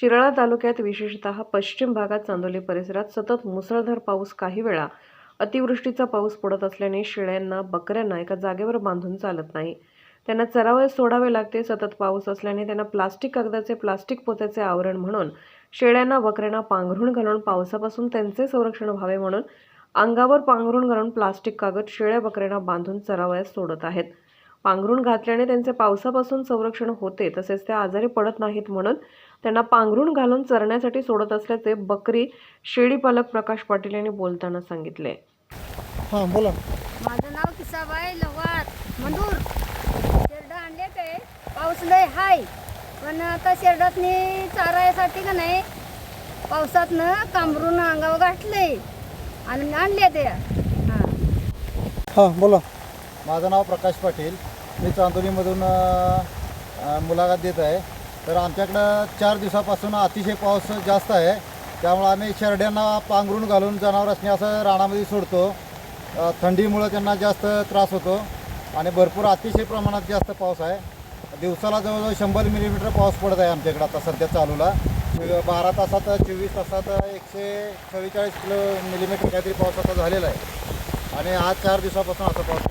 शिराळा तालुक्यात विशेषतः पश्चिम भागात चांदोली परिसरात सतत मुसळधार पाऊस काही वेळा. अतिवृष्टीचा पाऊस पडत असल्याने शेळ्यांना बकऱ्यांना एका जागेवर बांधून चालत नाही. त्यांना चरावयास सोडावे लागते सतत पाऊस असल्याने त्यांना प्लास्टिक कागदाचे प्लास्टिक पोत्याचे आवरण म्हणून शेळ्यांना बकऱ्यांना पांघरून घालून पावसापासून त्यांचे संरक्षण व्हावे म्हणून अंगावर पांघरून घालून प्लास्टिक कागद शेळ्या बकऱ्यांना बांधून चरावयास सोडत आहेत. पांघरून घातल्याने त्यांचे पावसापासून संरक्षण होते. तसेच ते आजारी पडत नाहीत म्हणून त्यांना पांघरून घालून चरण्यासाठी सोडत असल्याचे बकरी शेळी पालक प्रकाश पाटील यांनी बोलताना सांगितले. हां बोला. माझं नाव किसाबाई लवात मंदूर. शेरडं आणले काय पाऊस लय हाय. पण आता शेरडातनी चारायसाठी का नाही पावसातनं कांबरून अंगावर गाठले आणि आणले ते. हां. हां बोला. माझं नाव प्रकाश पाटील. मी चांदोलीमधून मुलाखत देत आहे. तर आमच्याकडं चार दिवसापासून अतिशय पाऊस जास्त आहे. त्यामुळं आम्ही शेरड्यांना पांघरून घालून जनावर असणे असं रानामध्ये सोडतो. थंडीमुळं त्यांना जास्त त्रास होतो. आणि भरपूर अतिशय प्रमाणात जास्त पाऊस आहे. दिवसाला जवळजवळ शंभर मिलीमीटर पाऊस पडत आहे आमच्याकडं आता सध्या चालूला. बारा तासात चोवीस तासात एकशे चव्वेचाळीस किलो मिलीमीटर काहीतरी पाऊस आता झालेला आहे. आणि आज चार दिवसापासून असा पाऊस